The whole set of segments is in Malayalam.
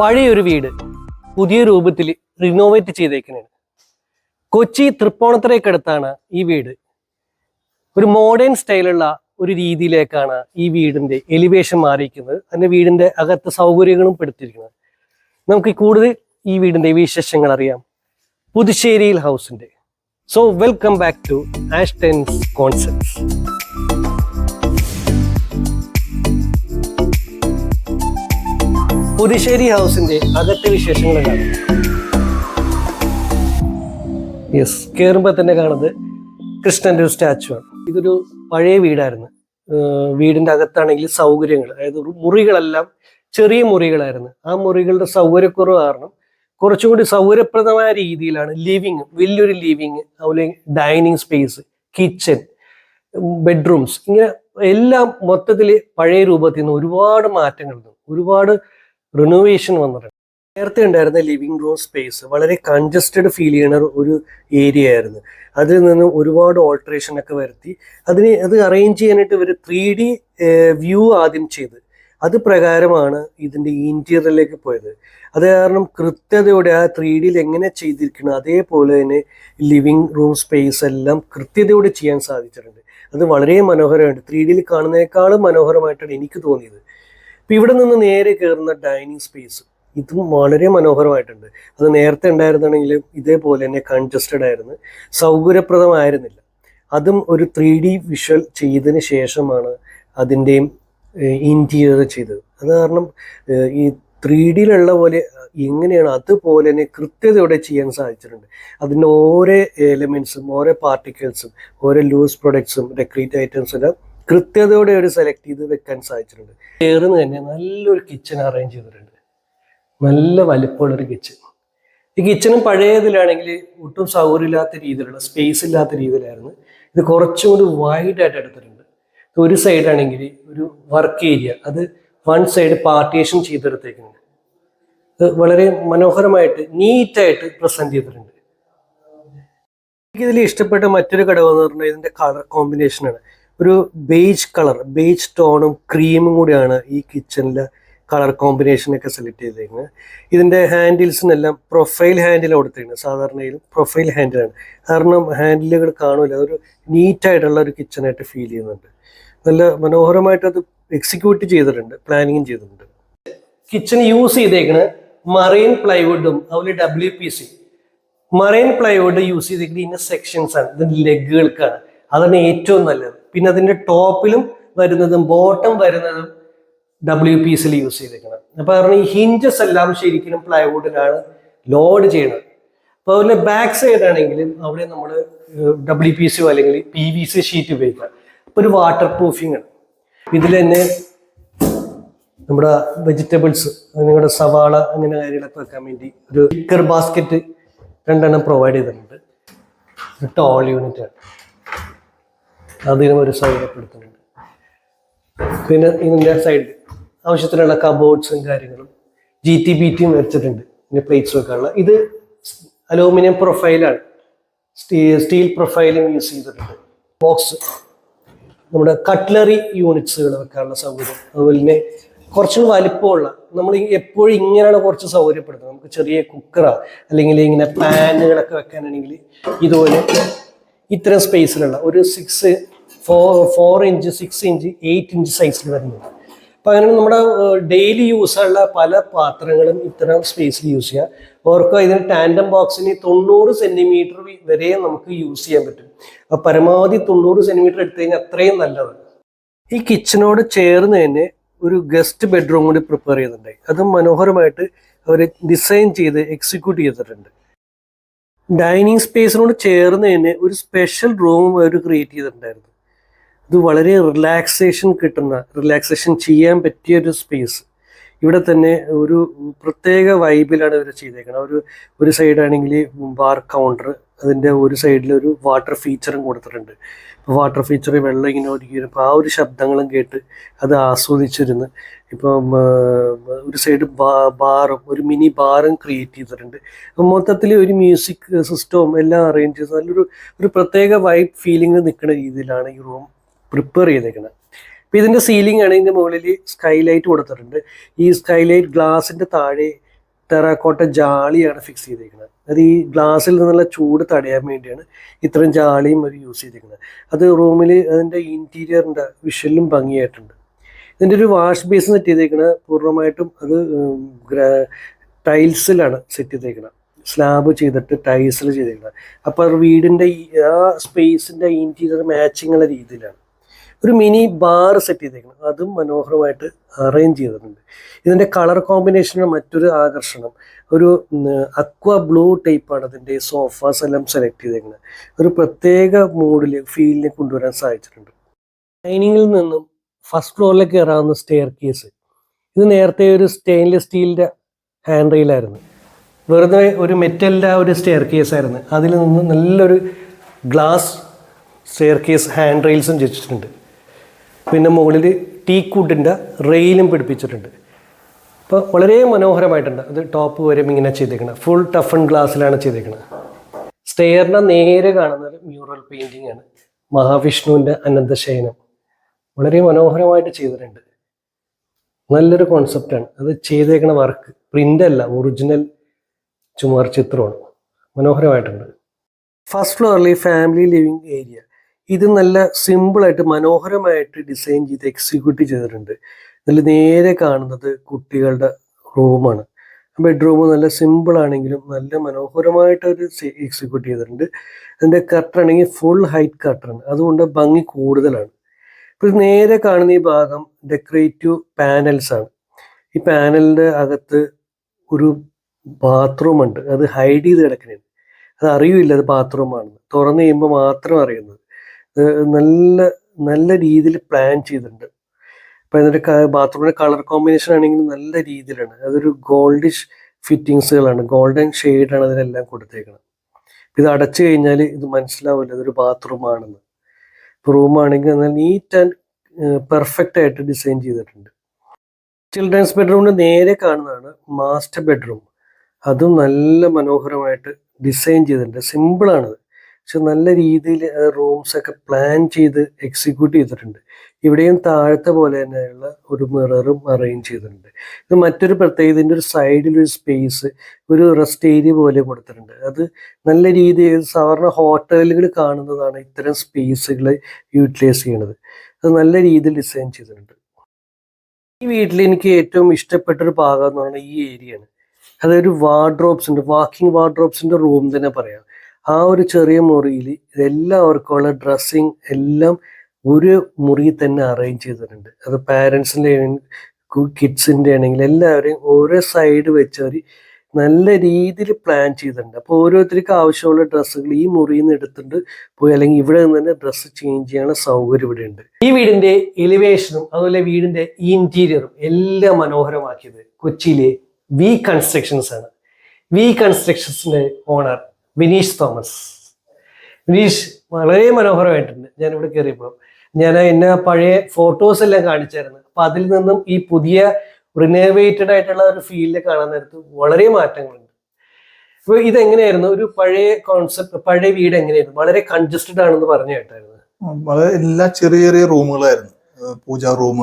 പഴയൊരു വീട് പുതിയ രൂപത്തിൽ റിനോവേറ്റ് ചെയ്തേക്കുന്നത്. കൊച്ചി തൃപ്പൂണിത്തറയ്ക്കടുത്താണ് ഈ വീട്. ഒരു മോഡേൺ സ്റ്റൈലുള്ള ഒരു രീതിയിലേക്കാണ് ഈ വീടിന്റെ എലിവേഷൻ മാറിയിരിക്കുന്നത്. അതിന്റെ വീടിന്റെ അകത്ത് സൗകര്യങ്ങളും പെടുത്തിയിരിക്കുന്നത്. നമുക്ക് കൂടുതൽ ഈ വീടിന്റെ വിശേഷങ്ങൾ അറിയാം. പുതുശ്ശേരിയിൽ ഹൗസിന്റെ so welcome back to Aston's concepts Puthussery ഹൗസിന്റെ അകത്തെ വിശേഷങ്ങൾ കാണാം. യെസ് കയറുമ്പോൾ തന്നെ കാണുന്നത് കൃഷ്ണന്റെ ഒരു സ്റ്റാച്ചു ആണ്. ഇതൊരു പഴയ വീടായിരുന്നു. വീടിന്റെ അകത്താണെങ്കിൽ സൗകര്യങ്ങൾ അതായത് മുറികളെല്ലാം ചെറിയ മുറികളായിരുന്നു. ആ മുറികളുടെ സൗകര്യക്കുറവ് കാരണം കുറച്ചുകൂടി സൗകര്യപ്രദമായ രീതിയിലാണ് ലിവിങ് വലിയൊരു ലിവിങ് അതുപോലെ ഡൈനിങ് സ്പേസ് കിച്ചൺ ബെഡ്റൂംസ് ഇങ്ങനെ എല്ലാം മൊത്തത്തിൽ പഴയ രൂപത്തിൽ നിന്ന് ഒരുപാട് മാറ്റങ്ങളുണ്ട് ഒരുപാട് റിനോവേഷൻ വന്നിട്ടുണ്ട്. നേരത്തെ ഉണ്ടായിരുന്ന ലിവിംഗ് റൂം സ്പേസ് വളരെ കൺജസ്റ്റഡ് ഫീൽ ചെയ്യുന്ന ഒരു ഏരിയ ആയിരുന്നു. അതിൽ നിന്ന് ഒരുപാട് ഓൾട്ടറേഷൻ ഒക്കെ വരുത്തി. അതിന് അത് അറേഞ്ച് ചെയ്യാനായിട്ട് ഇവർ ത്രീ ഡി വ്യൂ ആദ്യം ചെയ്ത്. അത് പ്രകാരമാണ് ഇതിന്റെ ഇന്റീരിയറിലേക്ക് പോയത്. അത് കാരണം കൃത്യതയോടെ ആ ത്രീ ഡിയിൽ എങ്ങനെ ചെയ്തിരിക്കണം അതേപോലെ തന്നെ ലിവിംഗ് റൂം സ്പേസ് എല്ലാം കൃത്യതയോടെ ചെയ്യാൻ സാധിച്ചിട്ടുണ്ട്. അത് വളരെ മനോഹരമായിട്ട് ത്രീ ഡിയിൽ കാണുന്നതിനേക്കാളും മനോഹരമായിട്ടാണ് എനിക്ക് തോന്നിയത്. ഇപ്പം ഇവിടെ നിന്ന് നേരെ കയറുന്ന ഡൈനിങ് സ്പേസ് ഇതും വളരെ മനോഹരമായിട്ടുണ്ട്. അത് നേരത്തെ ഉണ്ടായിരുന്നാണെങ്കിലും ഇതേപോലെ തന്നെ കൺജസ്റ്റഡ് ആയിരുന്നു. സൗകര്യപ്രദമായിരുന്നില്ല. അതും ഒരു ത്രീ ഡി വിഷ്വൽ ചെയ്തതിന് ശേഷമാണ് അതിന്റെയും ഇന്റീരിയർ ചെയ്തത്. അത് കാരണം ഈ ത്രീ ഡിയിലുള്ള പോലെ എങ്ങനെയാണ് അതുപോലെ തന്നെ കൃത്യതയോടെ ചെയ്യാൻ സാധിച്ചിട്ടുണ്ട്. അതിന്റെ ഓരോ എലിമെൻസും ഓരോ പാർട്ടിക്കിൾസും ഓരോ ലൂസ് പ്രൊഡക്ട്സും ഡെക്കറേറ്റ് ഐറ്റംസ് എല്ലാം കൃത്യതയോടെ ഒരു സെലക്ട് ചെയ്ത് വെക്കാൻ സാധിച്ചിട്ടുണ്ട്. ചേർന്ന് തന്നെ നല്ലൊരു കിച്ചൺ അറേഞ്ച് ചെയ്തിട്ടുണ്ട്. നല്ല വലിപ്പമുള്ളൊരു കിച്ചൺ ഈ കിച്ചണും പഴയതിലാണെങ്കിൽ ഒട്ടും സൗകര്യമില്ലാത്ത രീതിയിലുള്ള സ്പേസ് ഇല്ലാത്ത രീതിയിലായിരുന്നു. ഇത് കുറച്ചും കൂടി വൈഡ് ആയിട്ട് എടുത്തിട്ടുണ്ട്. ഒരു ഒരു സൈഡാണെങ്കിൽ ഒരു വർക്ക് ഏരിയ അത് വൺ സൈഡ് പാർട്ടീഷൻ ചെയ്തെടുത്തേക്കുന്നുണ്ട്. ഇത് വളരെ മനോഹരമായിട്ട് നീറ്റായിട്ട് പ്രസന്റ് ചെയ്തിട്ടുണ്ട്. എനിക്കിതിൽ ഇഷ്ടപ്പെട്ട മറ്റൊരു ഘടകം എന്ന് പറഞ്ഞാൽ ഇതിന്റെ കളർ കോമ്പിനേഷനാണ് ഒരു ബേജ് കളർ ബേജ് ടോണും ക്രീമും കൂടിയാണ് ഈ കിച്ചണിൽ കളർ കോമ്പിനേഷനൊക്കെ സെലക്ട് ചെയ്തിരിക്കുന്നത് ഇതിന്റെ ഹാൻഡിൽസിനെല്ലാം പ്രൊഫൈൽ ഹാൻഡിൽ കൊടുത്തിരിക്കുന്നത് സാധാരണയിലും പ്രൊഫൈൽ ഹാൻഡിലാണ് കാരണം ഹാൻഡിലുകൾ കാണൂല. അതൊരു നീറ്റായിട്ടുള്ള ഒരു കിച്ചണായിട്ട് ഫീൽ ചെയ്യുന്നുണ്ട്. നല്ല മനോഹരമായിട്ട് അത് എക്സിക്യൂട്ട് ചെയ്തിട്ടുണ്ട് പ്ലാനിങ്ങും ചെയ്തിട്ടുണ്ട്. കിച്ചൺ യൂസ് ചെയ്തേക്കുന്നത് മറൈൻ പ്ലൈവുഡും അതുപോലെ W P C marine plywood use ചെയ്തേക്കുന്നത് ഇന്ന സെക്ഷൻസ് ആണ്. ഇതിന്റെ ലെഗുകൾക്കാണ് അതാണ് ഏറ്റവും നല്ലത്. പിന്നെ അതിന്റെ ടോപ്പിലും വരുന്നതും ബോട്ടം വരുന്നതും ഡബ്ല്യു പി എസിൽ യൂസ് ചെയ്തേക്കണം അപ്പൊ പറഞ്ഞ ഈ ഹിഞ്ചസ് എല്ലാം ശരിക്കും പ്ലൈവുഡിലാണ് ലോഡ് ചെയ്യണത് അപ്പോൾ അതിന്റെ ബാക്ക് സൈഡ് ആണെങ്കിലും അവിടെ നമ്മൾ ഡബ്ല്യു പി സിയോ അല്ലെങ്കിൽ പി വി സി ഷീറ്റ് ഉപയോഗിക്കുക. അപ്പൊ ഒരു വാട്ടർ പ്രൂഫിംഗ് ആണ്. ഇതിൽ തന്നെ നമ്മുടെ വെജിറ്റബിൾസ് നിങ്ങളുടെ സവാള അങ്ങനെ കാര്യങ്ങളൊക്കെ വെക്കാൻ വേണ്ടി ഒരു ലിക്കർ ബാസ്ക്കറ്റ് രണ്ടെണ്ണം പ്രൊവൈഡ് ചെയ്തിട്ടുണ്ട്. ടോൾ യൂണിറ്റ് ആണ്. അതിനും ഒരു സൗകര്യപ്പെടുത്തുന്നുണ്ട്. പിന്നെ ഇതിന്റെ സൈഡ് ആവശ്യത്തിനുള്ള കബോർഡ്സും കാര്യങ്ങളും ജി ടി ബി ടിയും വരച്ചിട്ടുണ്ട് പിന്നെ പ്ലേറ്റ്സ് വെക്കാനുള്ള. ഇത് അലൂമിനിയം പ്രൊഫൈലാണ് സ്റ്റീൽ പ്രൊഫൈലും യൂസ് ചെയ്തിട്ടുണ്ട്. ബോക്സ് നമ്മുടെ കട്ട്ലറി യൂണിറ്റ്സുകൾ വെക്കാനുള്ള സൗകര്യം. അതുപോലെ തന്നെ കുറച്ച് വലിപ്പമുള്ള നമ്മൾ എപ്പോഴും ഇങ്ങനെയാണ് കുറച്ച് സൗകര്യപ്പെടുത്തുന്നത്. നമുക്ക് ചെറിയ കുക്കറ അല്ലെങ്കിൽ ഇങ്ങനെ പാനുകളൊക്കെ വെക്കാനാണെങ്കിൽ ഇതുപോലെ ഇത്തരം സ്പേസിലുള്ള ഒരു six four four inch six inch eight inch സൈസിൽ വരുന്നത്. അപ്പം അങ്ങനെ നമ്മുടെ ഡെയിലി യൂസുള്ള പല പാത്രങ്ങളും ഇത്തരം സ്പേസിൽ യൂസ് ചെയ്യാം. ഓർക്കുക ഇതിന് ടാൻഡം ബോക്സിന് തൊണ്ണൂറ് സെന്റിമീറ്റർ വരെ നമുക്ക് യൂസ് ചെയ്യാൻ പറ്റും. അപ്പം പരമാവധി തൊണ്ണൂറ് സെന്റിമീറ്റർ എടുത്തു കഴിഞ്ഞാൽ അത്രയും നല്ലത്. ഈ കിച്ചണോട് ചേർന്ന് തന്നെ ഒരു ഗസ്റ്റ് ബെഡ്റൂം കൂടി പ്രിപ്പയർ ചെയ്തിട്ടുണ്ടായി അത് മനോഹരമായിട്ട് അവർ ഡിസൈൻ ചെയ്ത് എക്സിക്യൂട്ട് ചെയ്തിട്ടുണ്ട്. ഡൈനിങ് സ്പേസിനോട് ചേർന്ന് തന്നെ ഒരു സ്പെഷ്യൽ റൂം അവർ ക്രിയേറ്റ് ചെയ്തിട്ടുണ്ടായിരുന്നു. ഇത് വളരെ റിലാക്സേഷൻ കിട്ടുന്ന റിലാക്സേഷൻ ചെയ്യാൻ പറ്റിയ ഒരു സ്പേസ് ഇവിടെ തന്നെ ഒരു പ്രത്യേക വൈബിലാണ് ഇവർ ചെയ്തേക്കുന്നത് ഒരു ഒരു സൈഡാണെങ്കിൽ ബാർ കൗണ്ടർ അതിന്റെ ഒരു സൈഡിൽ ഒരു വാട്ടർ ഫീച്ചറും കൊടുത്തിട്ടുണ്ട്. വാട്ടർ ഫീച്ചർ വെള്ളം ഇങ്ങനെ ഒരുക്കിയിരുന്നു അപ്പോൾ ആ ഒരു ശബ്ദങ്ങളും കേട്ട് അത് ആസ്വദിച്ചിരുന്ന്. ഇപ്പം ഒരു സൈഡ് ബാറും ഒരു മിനി ബാറും ക്രിയേറ്റ് ചെയ്തിട്ടുണ്ട്. മൊത്തത്തിൽ ഒരു മ്യൂസിക് സിസ്റ്റവും എല്ലാം അറേഞ്ച് ചെയ്ത് നല്ലൊരു ഒരു പ്രത്യേക വൈബ് ഫീലിംഗ് നിൽക്കുന്ന രീതിയിലാണ് ഈ റൂം പ്രിപ്പയർ ചെയ്തേക്കുന്നത് അപ്പോൾ ഇതിന്റെ സീലിംഗ് ആണ് ഇതിന്റെ മുകളിൽ സ്കൈ ലൈറ്റ് കൊടുത്തിട്ടുണ്ട്. ഈ സ്കൈ ലൈറ്റ് ഗ്ലാസിന്റെ താഴെ ടെറാക്കോട്ട ജാളിയാണ് ഫിക്സ് ചെയ്തിരിക്കുന്നത് അത് ഈ ഗ്ലാസ്സിൽ നിന്നുള്ള ചൂട് തടയാൻ വേണ്ടിയാണ് ഇത്രയും ജാളിയും അവർ യൂസ് ചെയ്തിരിക്കുന്നത്. അത് റൂമിൽ അതിന്റെ ഇന്റീരിയറിന്റെ വിഷലും ഭംഗിയായിട്ടുണ്ട്. ഇതിന്റെ ഒരു വാഷ് ബേസ് സെറ്റ് ചെയ്തേക്കുന്നത് പൂർണമായിട്ടും അത് ടൈൽസിലാണ് സെറ്റ് ചെയ്തേക്കുന്നത് സ്ലാബ് ചെയ്തിട്ട് ടൈൽസിൽ ചെയ്തേക്കുന്നത് അപ്പോൾ വീടിന്റെ ആ സ്പേസിന്റെ ഇന്റീരിയർ മാച്ചിങ് ഉള്ള രീതിയിലാണ്. ഒരു മിനി ബാർ സെറ്റ് ചെയ്തേക്കണം. അതും മനോഹരമായിട്ട് അറേഞ്ച് ചെയ്തിട്ടുണ്ട്. ഇതിന്റെ കളർ കോമ്പിനേഷന് മറ്റൊരു ആകർഷണം. ഒരു അക്വ ബ്ലൂ ടൈപ്പാണ് അതിന്റെ സോഫാസ് എല്ലാം സെലക്ട് ചെയ്തേക്കുന്നത് ഒരു പ്രത്യേക മൂഡിൽ ഫീലിനെ കൊണ്ടുവരാൻ സാധിച്ചിട്ടുണ്ട്. ഡൈനിങ്ങിൽ നിന്നും ഫസ്റ്റ് ഫ്ലോറിലേക്ക് കയറാവുന്ന സ്റ്റെയർ കേസ് ഇത് നേരത്തെ ഒരു സ്റ്റെയിൻലെസ് സ്റ്റീലിന്റെ ഹാൻഡ് റെയിലായിരുന്നു വെറുതെ ഒരു മെറ്റലിന്റെ ഒരു സ്റ്റെയർ കേസ് ആയിരുന്നു. അതിൽ നിന്ന് നല്ലൊരു ഗ്ലാസ് സ്റ്റെയർ കേസ് ഹാൻഡ് റെയിൽസും വെച്ചിട്ടുണ്ട്. പിന്നെ മുകളിൽ ടീ കുഡിന്റെ റെയിലും പിടിപ്പിച്ചിട്ടുണ്ട്. അപ്പോൾ വളരെ മനോഹരമായിട്ടുണ്ട്. അത് ടോപ്പ് വരെ ഇങ്ങനെ ചെയ്തേക്കണം ഫുൾ ടഫൺ ഗ്ലാസ്സിലാണ് ചെയ്തേക്കുന്നത് സ്റ്റെയറിനെ നേരെ കാണുന്നത് മ്യൂറൽ പെയിന്റിംഗ് ആണ്. മഹാവിഷ്ണുവിന്റെ അനന്തശയനം. വളരെ മനോഹരമായിട്ട് ചെയ്തിട്ടുണ്ട്. നല്ലൊരു കോൺസെപ്റ്റാണ് അത് ചെയ്തേക്കണ വർക്ക് പ്രിന്റ് അല്ല ഒറിജിനൽ ചുമർ ചിത്രമാണ്. മനോഹരമായിട്ടുണ്ട്. ഫസ്റ്റ് ഫ്ലോറിൽ ഫാമിലി ലിവിങ് ഏരിയ ഇത് നല്ല സിമ്പിളായിട്ട് മനോഹരമായിട്ട് ഡിസൈൻ ചെയ്ത് എക്സിക്യൂട്ട് ചെയ്തിട്ടുണ്ട്. നല്ല നേരെ കാണുന്നത് കുട്ടികളുടെ റൂമാണ് ബെഡ്റൂം നല്ല സിമ്പിൾ ആണെങ്കിലും നല്ല മനോഹരമായിട്ട് ഒരു എക്സിക്യൂട്ട് ചെയ്തിട്ടുണ്ട്. അതിന്റെ കട്ടർ ആണെങ്കിൽ ഫുൾ ഹൈറ്റ് കർട്ടൺ അതുകൊണ്ട് ഭംഗി കൂടുതലാണ്. ഇപ്പോൾ നേരെ കാണുന്ന ഈ ഭാഗം ഡെക്കറേറ്റീവ് പാനൽസ് ആണ്. ഈ പാനലിന്റെ അകത്ത് ഒരു ബാത്റൂം ഉണ്ട്. അത് ഹൈഡ് ചെയ്ത് കിടക്കുന്നുണ്ട് അത് അറിയില്ല അത് ബാത്റൂമാണെന്ന് തുറന്നു കഴിയുമ്പോൾ മാത്രം അറിയുന്നത്. നല്ല നല്ല രീതിയിൽ പ്ലാൻ ചെയ്തിട്ടുണ്ട്. അപ്പം അതിന്റെ ബാത്റൂമിന്റെ കളർ കോമ്പിനേഷൻ ആണെങ്കിൽ നല്ല രീതിയിലാണ്. അതൊരു ഗോൾഡിഷ് ഫിറ്റിങ്സുകളാണ് ഗോൾഡൻ ഷെയ്ഡാണ് അതിനെല്ലാം കൊടുത്തേക്കുന്നത് ഇത് അടച്ചു കഴിഞ്ഞാൽ ഇത് മനസ്സിലാവില്ല. അതൊരു ബാത്റൂമാണെന്ന് റൂമാണെങ്കിൽ നല്ല നീറ്റ് ആൻഡ് പെർഫെക്റ്റ് ആയിട്ട് ഡിസൈൻ ചെയ്തിട്ടുണ്ട്. ചിൽഡ്രൻസ് ബെഡ്റൂമിന് നേരെ കാണുന്നതാണ് മാസ്റ്റർ ബെഡ്റൂം അതും നല്ല മനോഹരമായിട്ട് ഡിസൈൻ ചെയ്തിട്ടുണ്ട്. സിമ്പിളാണത് പക്ഷെ നല്ല രീതിയിൽ റൂംസ് ഒക്കെ പ്ലാൻ ചെയ്ത് എക്സിക്യൂട്ട് ചെയ്തിട്ടുണ്ട്. ഇവിടെയും താഴത്തെ പോലെ തന്നെയുള്ള ഒരു മിററും അറേഞ്ച് ചെയ്തിട്ടുണ്ട്. ഇത് മറ്റൊരു പ്രത്യേകത ഇതിന്റെ ഒരു സൈഡിൽ ഒരു സ്പേസ് ഒരു റെസ്റ്റ് ഏരിയ പോലെ കൊടുത്തിട്ടുണ്ട്. അത് നല്ല രീതിയിൽ സാധാരണ ഹോട്ടലുകൾ കാണുന്നതാണ് ഇത്തരം സ്പേസുകൾ യൂട്ടിലൈസ് ചെയ്യണത് അത് നല്ല രീതിയിൽ ഡിസൈൻ ചെയ്തിട്ടുണ്ട്. ഈ വീട്ടിൽ എനിക്ക് ഏറ്റവും ഇഷ്ടപ്പെട്ട ഒരു ഭാഗം എന്ന് പറഞ്ഞാൽ ഈ ഏരിയയാണ് അതൊരു വാർഡ്രോപ്സ് ഉണ്ട്. വാക്കിംഗ് വാർഡ്രോപ്സിന്റെ റൂം തന്നെ പറയാം. ആ ഒരു ചെറിയ മുറിയിൽ എല്ലാവർക്കും ഉള്ള ഡ്രസ്സിങ് എല്ലാം ഒരു മുറിയിൽ തന്നെ അറേഞ്ച് ചെയ്തിട്ടുണ്ട്. അത് പാരൻസിന്റെ കിഡ്സിന്റെ ആണെങ്കിൽ എല്ലാവരെയും ഓരോ സൈഡ് വെച്ച് അവർ നല്ല രീതിയിൽ പ്ലാൻ ചെയ്തിട്ടുണ്ട്. അപ്പോൾ ഓരോരുത്തർക്ക് ആവശ്യമുള്ള ഡ്രസ്സുകൾ ഈ മുറിയിൽ നിന്ന് എടുത്തിട്ട് പോയി അല്ലെങ്കിൽ ഇവിടെ നിന്ന് തന്നെ ഡ്രസ്സ് ചേഞ്ച് ചെയ്യാനുള്ള സൗകര്യം ഇവിടെ ഉണ്ട് ഈ വീടിന്റെ എലിവേഷനും അതുപോലെ വീടിന്റെ ഇന്റീരിയറും എല്ലാം മനോഹരമാക്കിയത് കൊച്ചിയിലെ വി കൺസ്ട്രക്ഷൻസ് ആണ്. വി കൺസ്ട്രക്ഷൻസിന്റെ ഓണർ വിനീഷ് തോമസ്. വിനീഷ് വളരെ മനോഹരമായിട്ടുണ്ട്. ഞാൻ ഇവിടെ കയറിയപ്പോൾ ഞാൻ എന്നെ പഴയ ഫോട്ടോസ് എല്ലാം കാണിച്ചായിരുന്നു. അപ്പൊ അതിൽ നിന്നും ഈ പുതിയ റിനോവേറ്റഡ് ആയിട്ടുള്ള ഒരു ഫീൽഡ് കാണാൻ നേരത്ത് വളരെ മാറ്റങ്ങളുണ്ട്. അപ്പൊ ഇതെങ്ങനെയായിരുന്നു? ഒരു പഴയ കോൺസെപ്റ്റ് പഴയ വീട് എങ്ങനെയായിരുന്നു? വളരെ കൺജസ്റ്റഡ് ആണെന്ന് പറഞ്ഞു കേട്ടായിരുന്നു. വളരെ എല്ലാ ചെറിയ ചെറിയ റൂമുകളായിരുന്നു. പൂജാ റൂം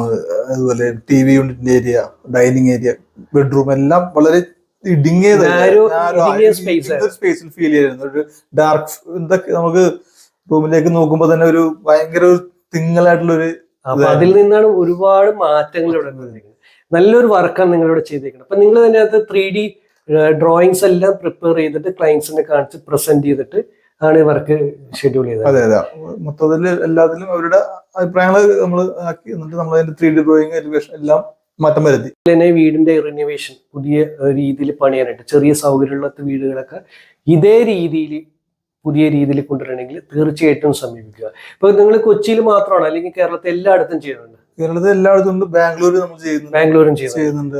അതുപോലെ ടി വി യൂണിറ്റിന്റെ ഏരിയ ഡൈനിങ് ഏരിയ ബെഡ്റൂം എല്ലാം വളരെ സ്പേസിൽ ഫീൽ ചെയ്യുന്നു ഒരു ഡാർക്ക് എന്തൊക്കെ നമുക്ക് റൂമിലേക്ക് നോക്കുമ്പോൾ തന്നെ ഒരു ഭയങ്കര ഒരു തിങ്ങലായിട്ടുള്ള ഒരു അതിൽ നിന്നാണ് ഒരുപാട് മാറ്റങ്ങൾ ഇവിടെ വന്നിരിക്കുന്നത്. നല്ലൊരു വർക്കാണ് നിങ്ങളിവിടെ ചെയ്തേക്കുന്നത് അപ്പൊ നിങ്ങൾ തന്നെ അത് ത്രീ ഡി ഡ്രോയിങ്സ് എല്ലാം പ്രിപ്പയർ ചെയ്തിട്ട് ക്ലയൻസിനെ കാണിച്ച് പ്രസന്റ് ചെയ്തിട്ട് ആണ് ഈ വർക്ക് ഷെഡ്യൂൾ ചെയ്തത്. അതെ അതെ. മൊത്തത്തിൽ എല്ലാത്തിലും അവരുടെ അഭിപ്രായങ്ങൾ നമ്മൾ ആക്കി. എന്നിട്ട് നമ്മൾ അതിന്റെ ത്രീ ഡി ഡ്രോയിങ് എലിവേഷൻ എല്ലാം മാറ്റം വരുത്തി. തന്നെ വീടിന്റെ റിനോവേഷൻ പുതിയ രീതിയിൽ പണിയാനായിട്ട് ചെറിയ സൗകര്യമുള്ള വീടുകളൊക്കെ ഇതേ രീതിയിൽ പുതിയ രീതിയിൽ കൊണ്ടുവരണമെങ്കിൽ തീർച്ചയായിട്ടും സമീപിക്കുക. ഇപ്പൊ നിങ്ങൾ കൊച്ചിയിൽ മാത്രമാണ്? അല്ലെങ്കിൽ കേരളത്തിൽ എല്ലായിടത്തും ചെയ്യുന്നുണ്ട്? കേരളത്തിൽ എല്ലായിടത്തും ഉണ്ട്. ബാംഗ്ലൂർ നമ്മൾ ചെയ്യുന്നു ബാംഗ്ലൂരും ചെയ്യുന്നുണ്ട്.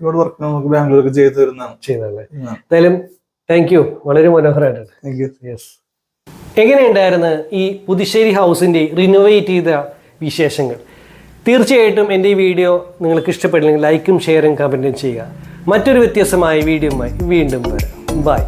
ഇവിടെ വർക്ക് നമുക്ക് ബാംഗ്ലൂരൊക്കെ ചെയ്തു തരുന്നതാണ്. ചെയ്തല്ലേ എന്തായാലും താങ്ക് യു വളരെ മനോഹരമായിട്ടുണ്ട് താങ്ക് യു യെസ് എങ്ങനെയുണ്ടായിരുന്നു ഈ പുതുശ്ശേരി ഹൗസിന്റെ റിനോവേറ്റ് ചെയ്ത വിശേഷങ്ങൾ? തീർച്ചയായിട്ടും എന്റെ ഈ വീഡിയോ നിങ്ങൾക്ക് ഇഷ്ടപ്പെട്ടില്ലെങ്കിൽ ലൈക്കും ഷെയറും കമന്റും ചെയ്യുക. മറ്റൊരു വ്യത്യസ്തമായ വീഡിയോയുമായി വീണ്ടും വരാം. ബൈ.